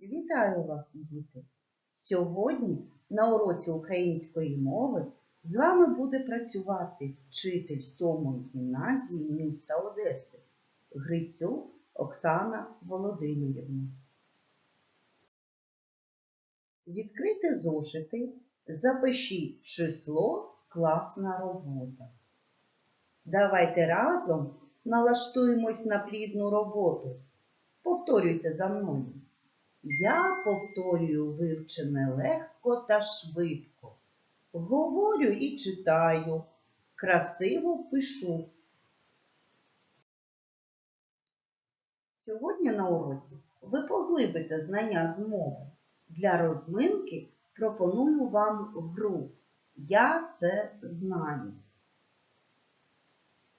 Вітаю вас, діти! Сьогодні на уроці української мови з вами буде працювати вчитель 7 гімназії міста Одеси Грицюк Оксана Володимирівна. Відкрийте зошити, запишіть число класна робота. Давайте разом налаштуємось на плідну роботу. Повторюйте за мною. Я повторюю вивчене легко та швидко. Говорю і читаю, красиво пишу. Сьогодні на уроці ви поглибите знання з мови. Для розминки пропоную вам гру Я це знаю.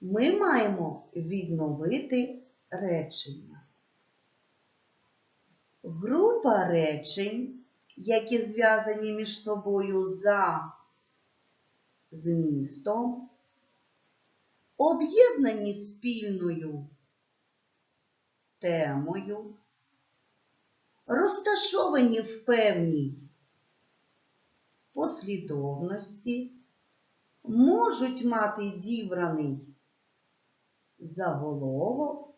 Ми маємо відновити речення. Група речень, які зв'язані між собою за змістом, об'єднані спільною темою, розташовані в певній послідовності, можуть мати дібраний заголовок,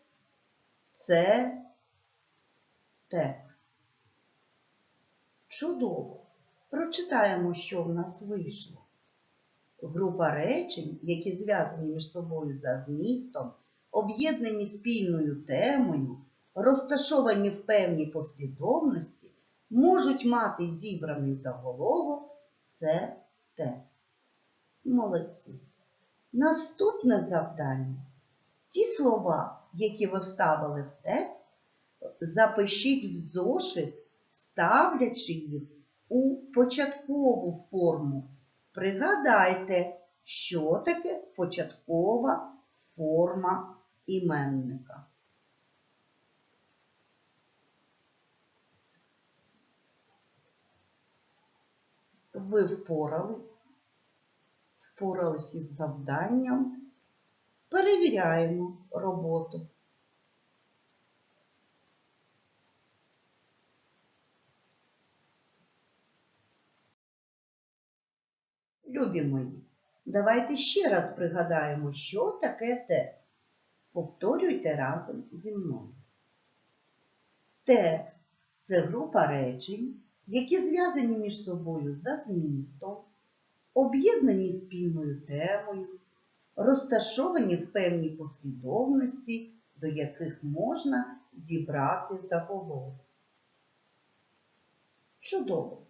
це текст. Чудово! Прочитаємо, що в нас вийшло. Група речень, які зв'язані між собою за змістом, об'єднані спільною темою, розташовані в певній послідовності, можуть мати дібраний заголовок це текст. Молодці. Наступне завдання. Ті слова, які ви вставили в текст, запишіть в зошит, ставлячи їх у початкову форму. Пригадайте, що таке початкова форма іменника. Ви впорали, впорались із завданням. Перевіряємо роботу. Любі мої, давайте ще раз пригадаємо, що таке текст. Повторюйте разом зі мною. Текст це група речень, які зв'язані між собою за змістом, об'єднані спільною темою, розташовані в певній послідовності, до яких можна дібрати заголовок. Чудово!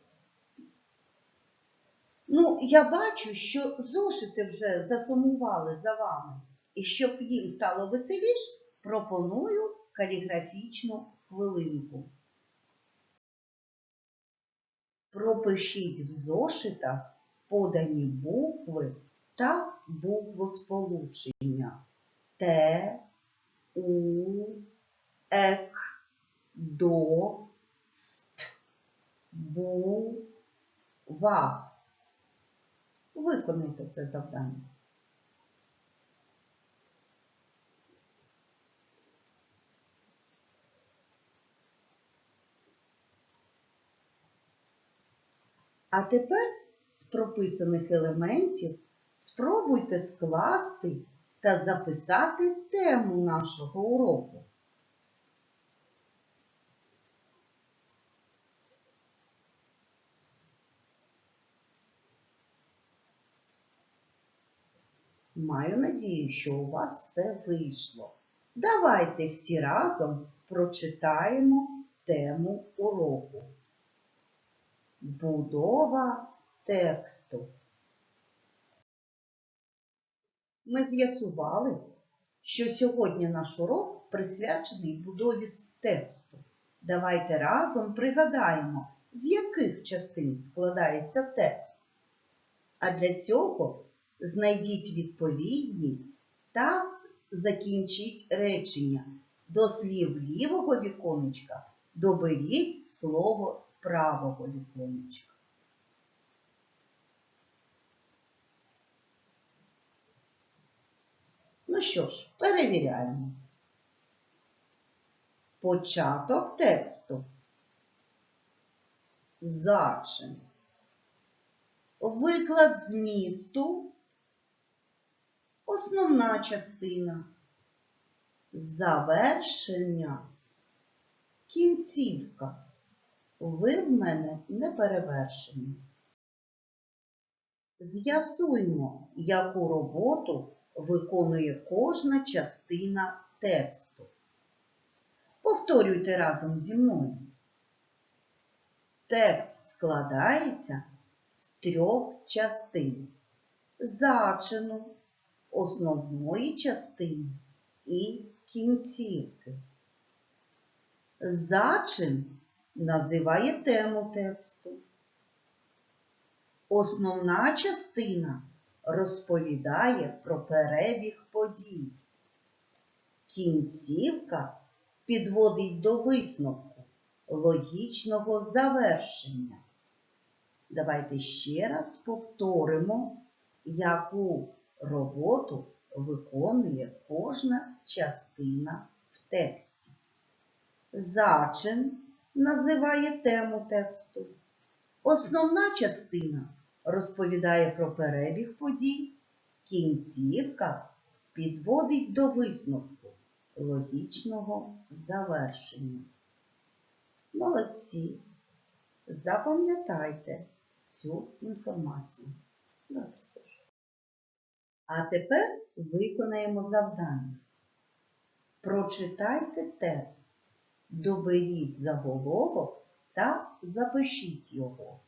Ну, я бачу, що зошити вже засумували за вами. І щоб їм стало веселіш, пропоную каліграфічну хвилинку. Пропишіть в зошитах подані букви та буквосполучення Т, У, Ек, До, Ст, Бу, Ва. Виконайте це завдання. А тепер з прописаних елементів спробуйте скласти та записати тему нашого уроку. Маю надію, що у вас все вийшло. Давайте всі разом прочитаємо тему уроку. Будова тексту. Ми з'ясували, що сьогодні наш урок присвячений будові тексту. Давайте разом пригадаємо, з яких частин складається текст. А для цього знайдіть відповідність та закінчіть речення. До слів лівого віконечка доберіть слово з правого віконечка. Ну що ж, перевіряємо. Початок тексту. зачин. Виклад змісту основна частина. Завершення кінцівка. Ви в мене не перевершені. З'ясуймо, яку роботу виконує кожна частина тексту. Повторюйте разом зі мною. Текст складається з трьох частин. Зачину, основної частини і кінцівки. Зачин називає тему тексту. Основна частина розповідає про перебіг подій. Кінцівка підводить до висновку логічного завершення. Давайте ще раз повторимо, яку роботу виконує кожна частина в тексті. Зачин називає тему тексту. Основна частина розповідає про перебіг подій, кінцівка підводить до висновку логічного завершення. Молодці! Запам'ятайте цю інформацію. Добре. А тепер виконаємо завдання. Прочитайте текст, доберіть заголовок та запишіть його.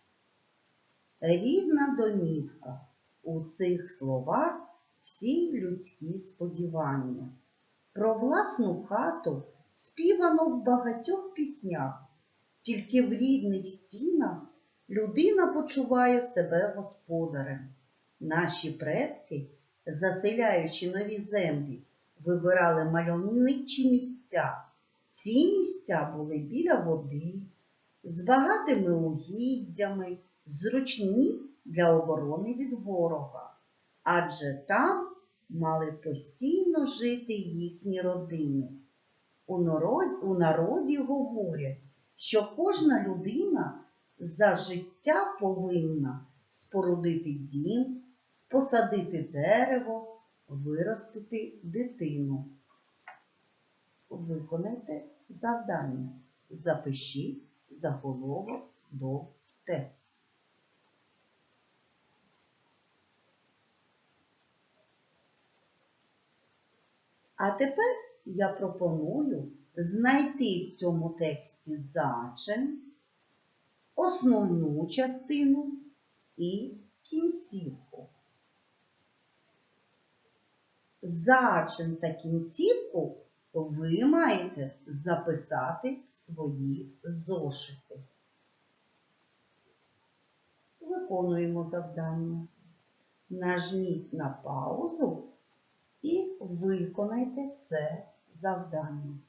Рідна домівка. У цих словах всі людські сподівання. Про власну хату співано в багатьох піснях, тільки в рідних стінах людина почуває себе господарем. Наші предки, заселяючи нові землі, вибирали мальовничі місця. Ці місця були біля води, з багатими угіддями, зручні для оборони від ворога, адже там мали постійно жити їхні родини. У народі, у народі говорять, що кожна людина за життя повинна спорудити дім, посадити дерево, виростити дитину. Виконайте завдання. Запишіть заголовок до тексту. А тепер я пропоную знайти в цьому тексті зачин, основну частину і кінцівку. Зачин та кінцівку ви маєте записати в свої зошити. Виконуємо завдання. Нажміть на паузу і виконайте це завдання.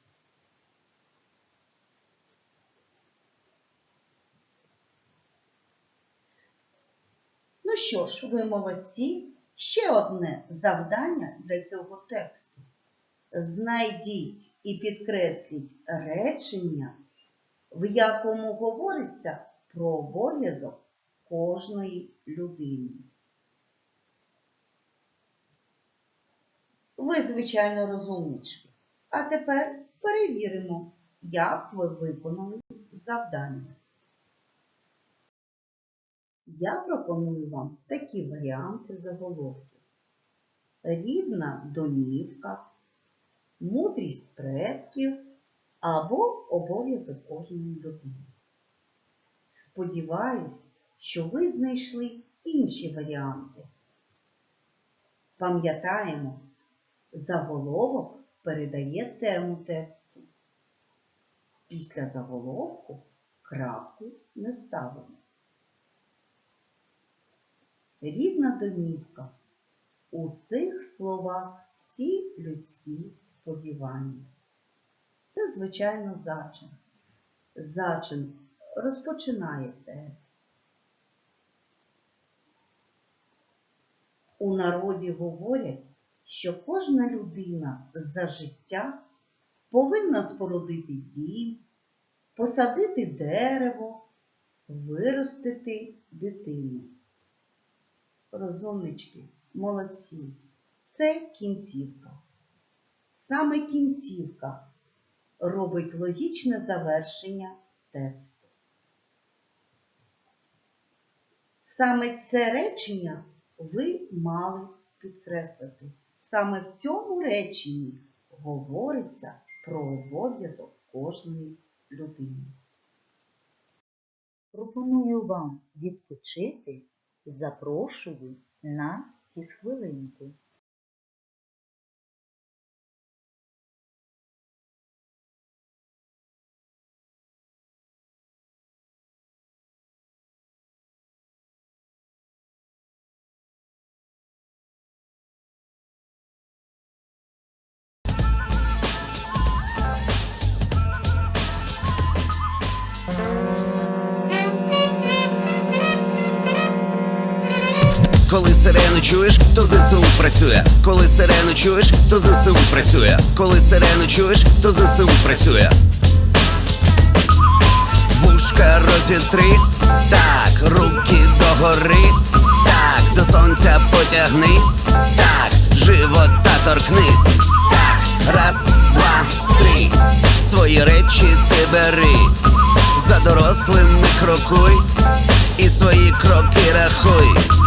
Ну що ж, ви молодці. Ще одне завдання для цього тексту. Знайдіть і підкресліть речення, в якому говориться про обов'язок кожної людини. Ви, звичайно, розумнички. А тепер перевіримо, як ви виконали завдання. Я пропоную вам такі варіанти заголовків. Рідна домівка, мудрість предків або обов'язок кожної людини. Сподіваюсь, що ви знайшли інші варіанти. Пам'ятаємо, заголовок передає тему тексту. Після заголовку крапку не ставимо. Рідна домівка. У цих словах всі людські сподівання. Це, звичайно, зачин. Зачин розпочинає текст. У народі говорять, що кожна людина за життя повинна спорудити дім, посадити дерево, виростити дитину. Розумнички, молодці. Це кінцівка. Саме кінцівка робить логічне завершення тексту. Саме це речення ви мали підкреслити. Саме в цьому реченні говориться про обов'язок кожної людини. Пропоную вам відпочити, запрошую на фізхвилинку. Сирену чуєш, то ЗСУ працює. Коли сирену чуєш, то ЗСУ працює. Коли сирену чуєш, то ЗСУ працює. Вушка розітри, так, руки догори, так, до сонця потягнись, так, живота торкнись, так, раз, два, три, свої речі ти бери, за дорослими крокуй, і свої кроки рахуй.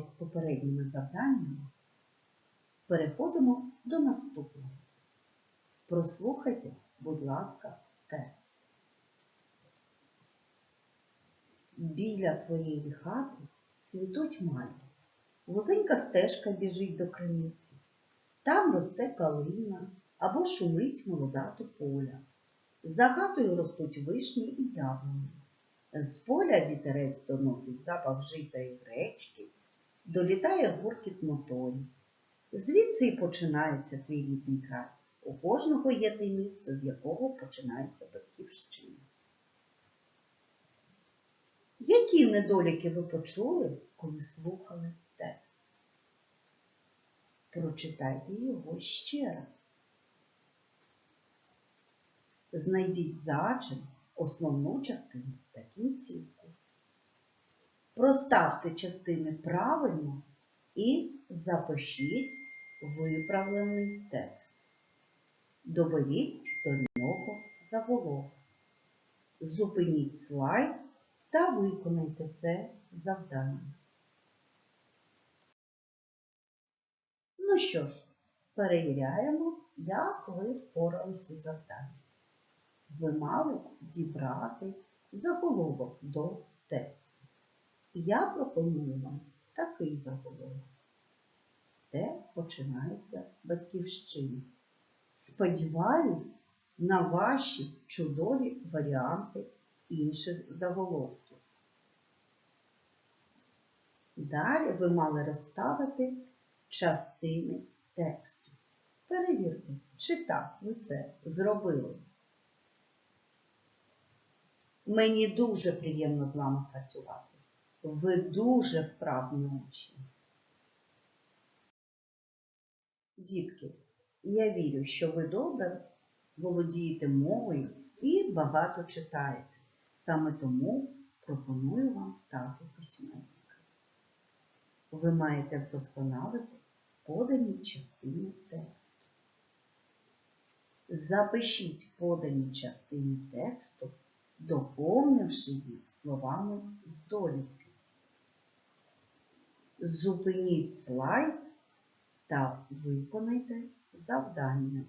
Впорались з попередніми завданнями. Переходимо до наступного. Прослухайте, будь ласка, текст. Біля твоєї хати цвітуть мальви. Вузенька стежка біжить до криниці. Там росте калина або шумить молода тополя. За хатою ростуть вишні і яблуні. З поля вітерець доносить запах жита і гречки, долітає гуркіт моторів. Звідси і починається твій рідний край. У кожного є те місце, з якого починається батьківщина. Які недоліки ви почули, коли слухали текст? Прочитайте його ще раз. Знайдіть зачин, основну частину та кінцівку. Проставте частини правильно і запишіть виправлений текст. Доберіть до нього заголовок. Зупиніть слайд та виконайте це завдання. Ну що ж, перевіряємо, як ви впоралися з завданням. Ви мали дібрати заголовок до тексту. Я пропоную вам такий заголовок. Де починається батьківщина. Сподіваюсь на ваші чудові варіанти інших заголовків. Далі ви мали розставити частини тексту. Перевірте, чи так ви це зробили. Мені дуже приємно з вами працювати. Ви дуже вправні учні. Дітки, я вірю, що ви добре володієте мовою і багато читаєте. Саме тому пропоную вам стати письменником. Ви маєте вдосконалити подані частини тексту. Запишіть подані частини тексту, доповнивши їх словами з долівки. Зупиніть слайд та виконайте завдання.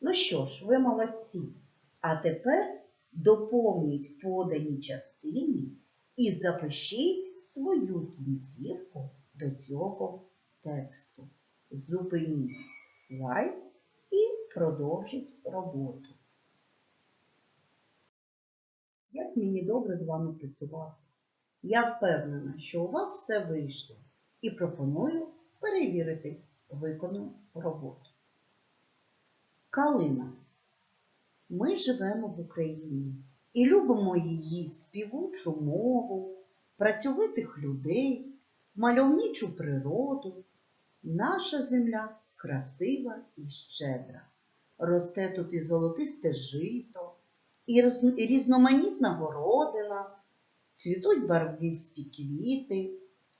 Ну що ж, ви молодці. А тепер доповніть подані частині і запишіть свою кінцівку до цього тексту. Зупиніть слайд і продовжіть роботу. Як мені добре з вами працювати. Я впевнена, що у вас все вийшло і пропоную перевірити виконану роботу. Калина. Ми живемо в Україні і любимо її співучу мову, працьовитих людей, мальовничу природу. Наша земля красива і щедра. Росте тут і золотисте жито, і різноманітна городина, цвітуть барвисті квіти,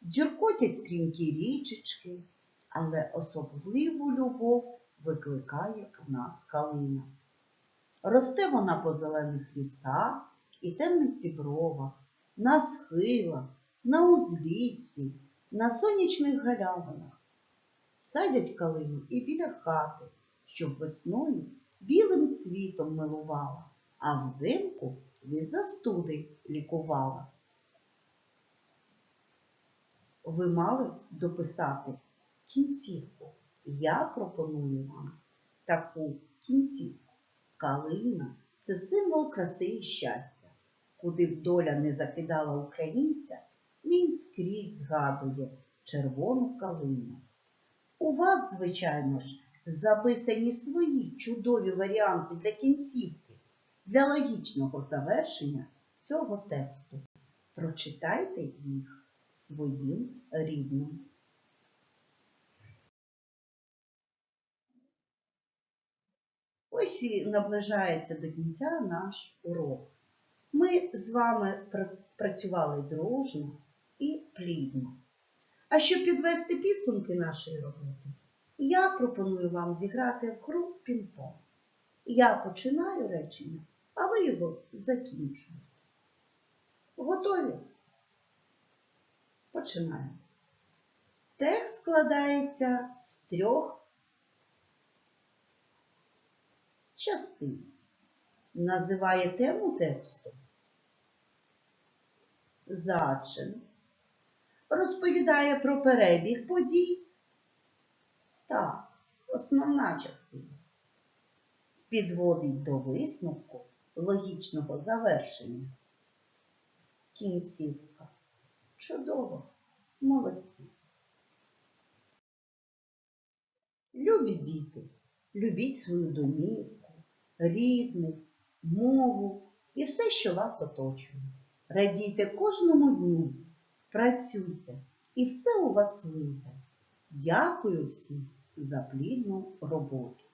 дзюркотять стрімкі річечки, але особливу любов викликає у нас калина. Росте вона по зелених лісах і темних дібровах, на схилах, на узліссі, на сонячних галявинах. Садять калину і біля хати, щоб весною білим цвітом милувала, а взимку від застуди лікувала. Ви мали дописати кінцівку. Я пропоную вам таку кінцівку. Калина це символ краси і щастя. Куди б доля не закидала українця, він скрізь згадує червону калину. У вас, звичайно ж, записані свої чудові варіанти для кінцівки, для логічного завершення цього тексту. Прочитайте їх своїм рідним. Ось і наближається до кінця наш урок. Ми з вами працювали дружно і плідно. А щоб підвести підсумки нашої роботи, я пропоную вам зіграти в гру пінг-понг. Я починаю речення, а ви його закінчуєте. Готові? Починаємо. Текст складається з трьох частин. Називає тему тексту зачин. Розповідає про перебіг подій. Так, основна частина. Підводить до висновку логічного завершення. Кінцівка. Чудово. Молодці. Любі діти, любіть свою домівку, рідних, мову і все, що вас оточує. Радійте кожному дню, працюйте, і все у вас вийде. Дякую всім за плідну роботу.